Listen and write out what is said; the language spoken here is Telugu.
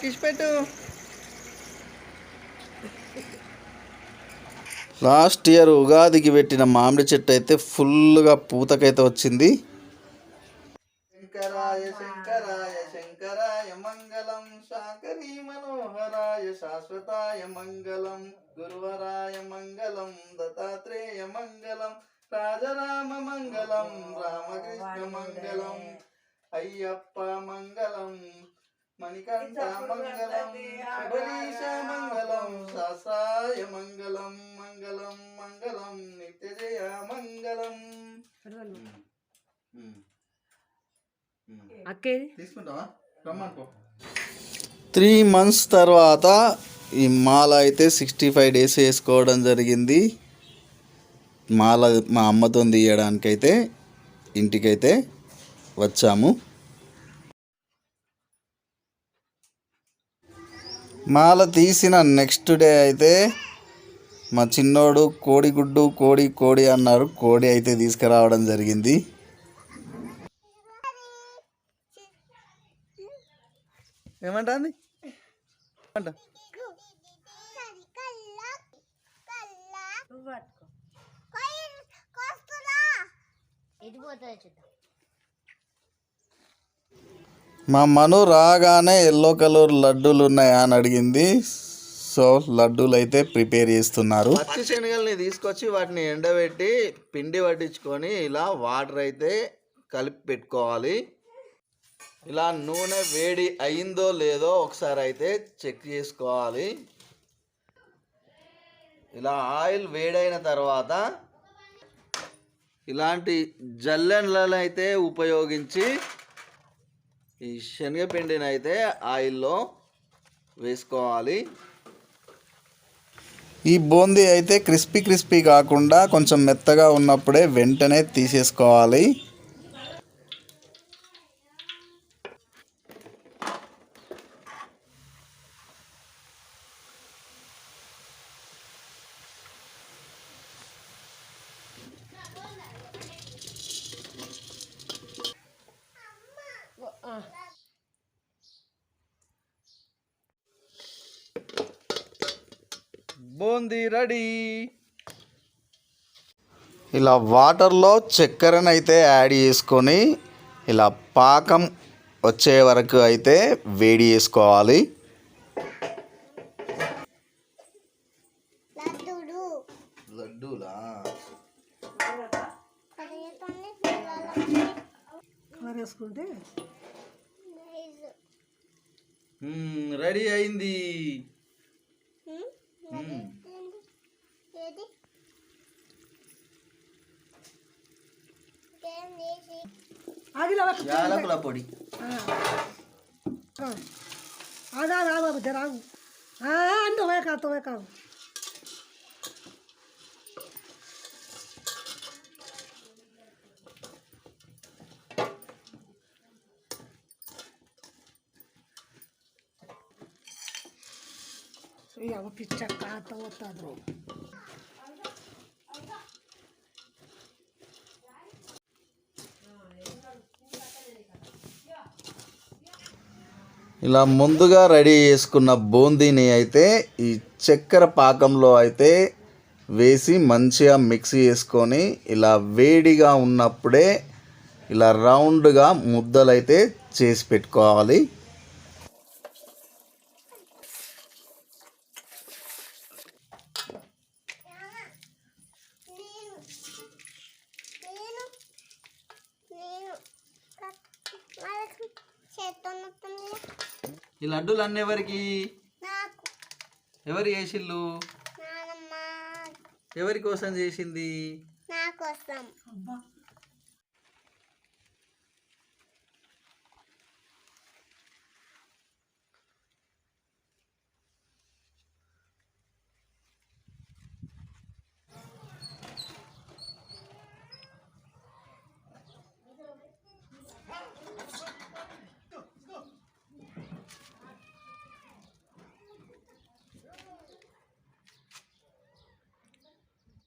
కిష్ పెట్టు. లాస్ట్ ఇయర్ ఉగాదికి పెట్టిన మామిడి చెట్టు అయితే ఫుల్గా పూతకైతే వచ్చింది. శంకరాయ శంకరాయ శంకరాయ మంగళం. శాకరీ మనోహరాయ శాశ్వతాయ మంగళం. గురువరాయ మంగళం దత్తాత్రేయ మంగళం. రాజరామ మంగళం రామకృష్ణ మంగళం. అయ్యప్ప మంగళం. మణికంఠ మంగళం మంగళం శాస్త్రాయ మంగళం మంగళం మంగళం నిత్యజయ మంగళం అక్కేది తీసుకుంటావా? రమ్మనుకో త్రీ మంత్స్ తర్వాత ఈ మాల అయితే సిక్స్టీ ఫైవ్ డేస్ వేసుకోవడం జరిగింది. మాల మా అమ్మతో తీయడానికైతే ఇంటికైతే వచ్చాము. మాల తీసిన నెక్స్ట్ డే అయితే మా చిన్నోడు కోడిగుడ్డు కోడి కోడి అన్నారు. కోడి అయితే తీసుకురావడం జరిగింది. ఏమంటుంది? అంట పోతుంది చూద్దాం. మా మను రాగానే ఎల్లో కలర్ లడ్డూలు ఉన్నాయా అని అడిగింది. సో లడ్డూలు అయితే ప్రిపేర్ చేస్తున్నారు. పచ్చి శనగల్ని తీసుకొచ్చి వాటిని ఎండబెట్టి పిండి పట్టించుకొని ఇలా వాటర్ అయితే కలిపి పెట్టుకోవాలి. ఇలా నూనె వేడి అయిందో లేదో ఒకసారి అయితే చెక్ చేసుకోవాలి. ఇలా ఆయిల్ వేడైన తర్వాత ఇలాంటి జల్లెన్లను అయితే ఉపయోగించి ఈ శనగపిండిని అయితే ఆయిల్లో వేసుకోవాలి. ఈ బూందీ అయితే క్రిస్పీ క్రిస్పీ కాకుండా కొంచెం మెత్తగా ఉన్నప్పుడే వెంటనే తీసేసుకోవాలి. బూందీ రెడీ. ఇలా వాటర్లో చక్కెరను అయితే యాడ్ చేసుకొని ఇలా పాకం వచ్చే వరకు అయితే వేడి చేసుకోవాలి. లడ్డూలు. రెడీ అయింది. ఆగిలా యాలకుల పొడి ఆగా ఆగా జరాగు అంత వేక అంత వేక ఇక పిచ్చక్క అంత వస్తుంది ఇలా ముందుగా రెడీ చేసుకున్న బూందీని అయితే ఈ చక్కెర పాకంలో అయితే వేసి మంచిగా మిక్స్ చేసుకొని ఇలా వేడిగా ఉన్నప్పుడే ఇలా రౌండ్గా ముద్దలైతే చేసి పెట్టుకోవాలి నేను నేను నేను వాళ్ళకి చేత్తో నొత్తుంది ఈ లడ్డూలు అన్నీ ఎవరికి? నాకు. ఎవరు చేసిళ్ళు? నానమ్మ. ఎవరి కోసం చేసింది? నా కోసం. అబ్బా.